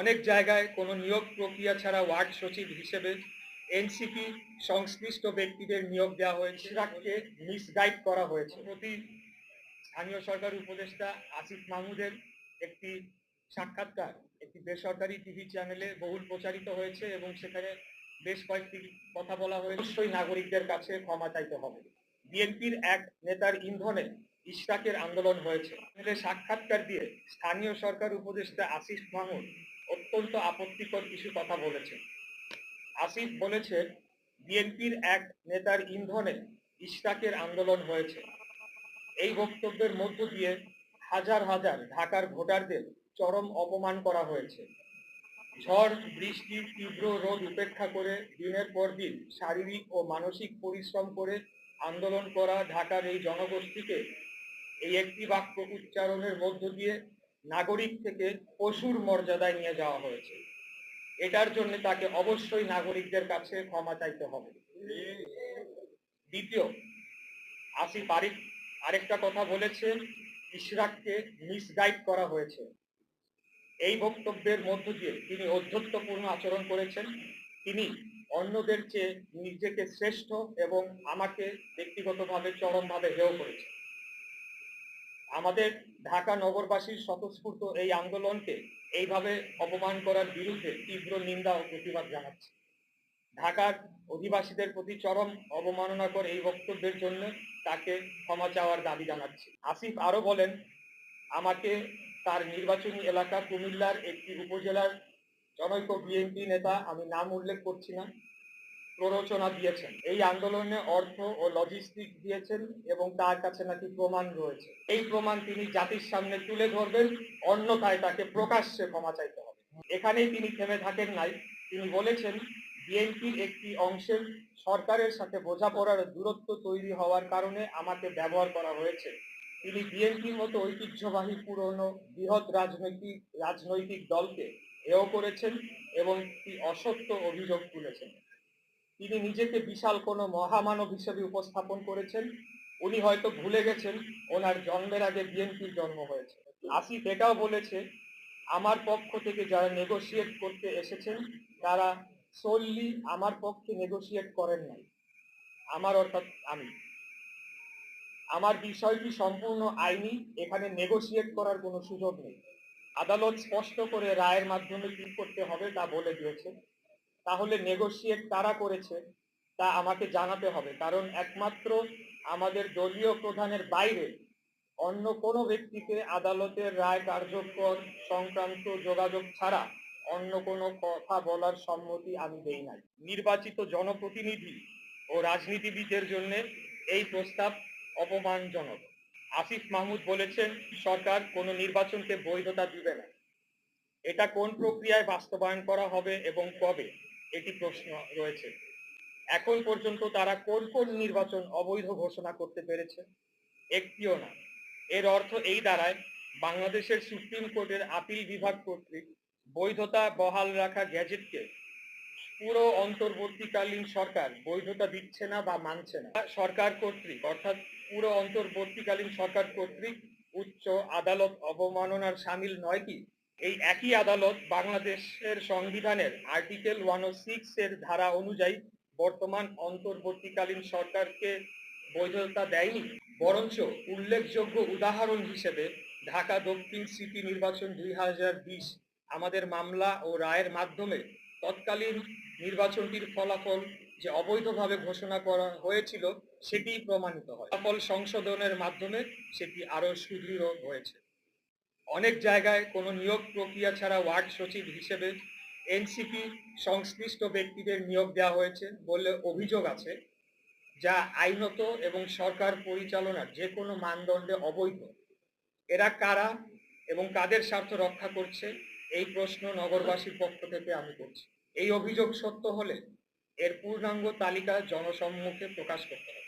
অনেক জায়গায় কোনো নিয়োগ প্রক্রিয়া ছাড়া ওয়ার্ড সচিব হিসেবে এনসিপি সংশ্লিষ্ট ব্যক্তিদের নিয়োগ দেওয়া হয়েছে। ইশরাককে মিসগাইড করা হয়েছে। প্রতি স্থানীয় সরকার উপদেষ্টা আসিফ মাহমুদের একটি সাক্ষাৎকার একটি বেসরকারি টিভি চ্যানেলে বহুল প্রচারিত হয়েছে এবং সেখানে বেশ কয়েকটি কথা বলা হয়েছে। অবশ্যই নাগরিকদের কাছে ক্ষমা চাইতে হবে। বিএনপির এক নেতার ইন্ধনে ইশরাকের আন্দোলন হয়েছে। সাক্ষাৎকার দিয়ে স্থানীয় সরকার উপদেষ্টা আসিফ মাহমুদ অত্যন্ত আপত্তিকর কিছু কথা বলেছেন। আসিফ বলেছে বিএনপির এক নেতার ইন্ধনে ইশরাকের আন্দোলন হয়েছে। এই বক্তব্যের মধ্য দিয়ে হাজার হাজার ঢাকার ভোটারদের চরম অপমান করা হয়েছে। ঝড়, বৃষ্টি, তীব্র রোদ উপেক্ষা করে দিনের পর দিন শারীরিক ও মানসিক পরিশ্রম করে আন্দোলন করা ঢাকার এই জনগোষ্ঠীকে এই একটি বাক্য উচ্চারণের মধ্য দিয়ে নাগরিক থেকে পশুর মর্যাদায় নিয়ে যাওয়া হয়েছে। এটার জন্য তাকে অবশ্যই নাগরিকদের কাছে ক্ষমা চাইতে হবে। দ্বিতীয় আসিফ আরিফ আরেকটা কথা বলেছেন ইশরাককে মিসগাইড করা হয়েছে। এই বক্তব্যের মধ্য দিয়ে তিনি অধ্যত্বপূর্ণ আচরণ করেছেন। তিনি অন্যদের চেয়ে নিজেকে শ্রেষ্ঠ এবং আমাকে ব্যক্তিগতভাবে চরমভাবে হেয় করেছেন। আমাদের ঢাকা নগরবাসীর স্বতঃস্ফূর্ত এই আন্দোলনকে এইভাবে অপমান করার বিরুদ্ধে তীব্র নিন্দা ও প্রতিবাদ জানাচ্ছে। ঢাকার অধিবাসীদের প্রতি চরম অবমাননাকর এই বক্তব্যের জন্য তাকে ক্ষমা চাওয়ার দাবি জানাচ্ছি। আসিফ আরও বলেন, আমাকে তার নির্বাচনী এলাকা কুমিল্লার একটি উপজেলার জনৈক বিএনপি নেতা আমি নাম উল্লেখ করছি না। প্ররোচনা দিয়েছেন। এই আন্দোলনে অর্থ ও লজিস্টিক দিয়েছেন এবং তার কাছে নাকি প্রমাণ রয়েছে। এই প্রমাণ তিনি জাতির সামনে তুলে ধরবেন, অন্যথায় তাকে প্রকাশ্যে ক্ষমা চাইতে হবে। এখানেই তিনি থেমে থাকেন নাই। তিনি বলেছেন, বিএনপির একটি অংশের সরকারের সাথে বোঝাপড়ার দূরত্ব তৈরি হওয়ার কারণে আমাকে ব্যবহার করা হয়েছে। তিনি বিএনপির মতো ঐতিহ্যবাহী পুরনো বৃহৎ রাজনৈতিক রাজনৈতিক দলকে হেয় করেছেন এবং একটি অসত্য অভিযোগ তুলেছেন। তিনি নিজেকে বিশাল কোনো মহামানব হিসেবে উপস্থাপন করেছেন। উনি হয়তো ভুলে গেছেন, ওনার জন্মের আগে বিএনপির জন্ম হয়েছে। আসিফ এটাও বলেছে, আমার পক্ষ থেকে যারা নেগোশিয়েট করতে এসেছেন, তারা সোললি আমার পক্ষে নেগোশিয়েট করেন নাই। আমার অর্থাৎ আমি। আমার বিষয়টি সম্পূর্ণ আইনি, এখানে নেগোশিয়েট করার কোনো সুযোগ নেই। আদালত স্পষ্ট করে রায়ের মাধ্যমে কি করতে হবে তা বলে দিয়েছে। তাহলে নেগোশিয়েট কারা করেছে, তা আমাকে জানাতে হবে। কারণ একমাত্র আমাদের দলীয় প্রধানের বাইরে অন্য কোনো ব্যক্তিকে আদালতের রায় কার্যকর সংক্রান্ত যোগাযোগ ছাড়া অন্য কোনো কথা বলার সম্মতি আমি দেই নাই। নির্বাচিত জনপ্রতিনিধি ও রাজনীতিবিদদের জন্য এই প্রস্তাব অপমানজনক। আসিফ মাহমুদ বলেছেন, সরকার কোনো নির্বাচনকে বৈধতা দিবে না। এটা কোন প্রক্রিয়ায় বাস্তবায়ন করা হবে এবং কবে? এটি প্রশ্ন রয়েছে। এখন পর্যন্ত তারা কোন কোন নির্বাচন অবৈধ ঘোষণা করতে পেরেছে? একটিও না। এর অর্থ এই দাঁড়ায়, বাংলাদেশের সুপ্রিম কোর্টের আপিল বিভাগ কর্তৃক বৈধতা বহাল রাখা গ্যাজেটকে পুরো অন্তর্বর্তীকালীন সরকার বৈধতা দিচ্ছে না বা মানছে না। সরকার কর্তৃক, অর্থাৎ পুরো অন্তর্বর্তীকালীন সরকার কর্তৃক উচ্চ আদালত অবমাননার সামিল নয় কি? এই একই আদালত বাংলাদেশের সংবিধানের আর্টিকেল ওয়ান ও সিক্স এর ধারা অনুযায়ী বর্তমান অন্তর্বর্তীকালীন সরকারকে বৈধতা দেয়নি, বরঞ্চ উল্লেখযোগ্য উদাহরণ হিসেবে ঢাকা দক্ষিণ সিটি নির্বাচন দুই হাজার বিশ আমাদের মামলা ও রায়ের মাধ্যমে তৎকালীন নির্বাচনটির ফলাফল যে অবৈধভাবে ঘোষণা করা হয়েছিল সেটি প্রমাণিত হয়। ফলাফল সংশোধনের মাধ্যমে সেটি আরও সুদৃঢ় হয়েছে। অনেক জায়গায় কোনো নিয়োগ প্রক্রিয়া ছাড়া ওয়ার্ড সচিব হিসেবে এনসিপি সংশ্লিষ্ট ব্যক্তিদের নিয়োগ দেওয়া হয়েছে বলে অভিযোগ আছে, যা আইনত এবং সরকার পরিচালনার যে কোনো মানদণ্ডে অবৈধ। এরা কারা এবং কাদের স্বার্থ রক্ষা করছে, এই প্রশ্ন নগরবাসীর পক্ষ থেকে আমি করছি। এই অভিযোগ সত্য হলে এর পূর্ণাঙ্গ তালিকা জনসম্মুখে প্রকাশ করতে হবে।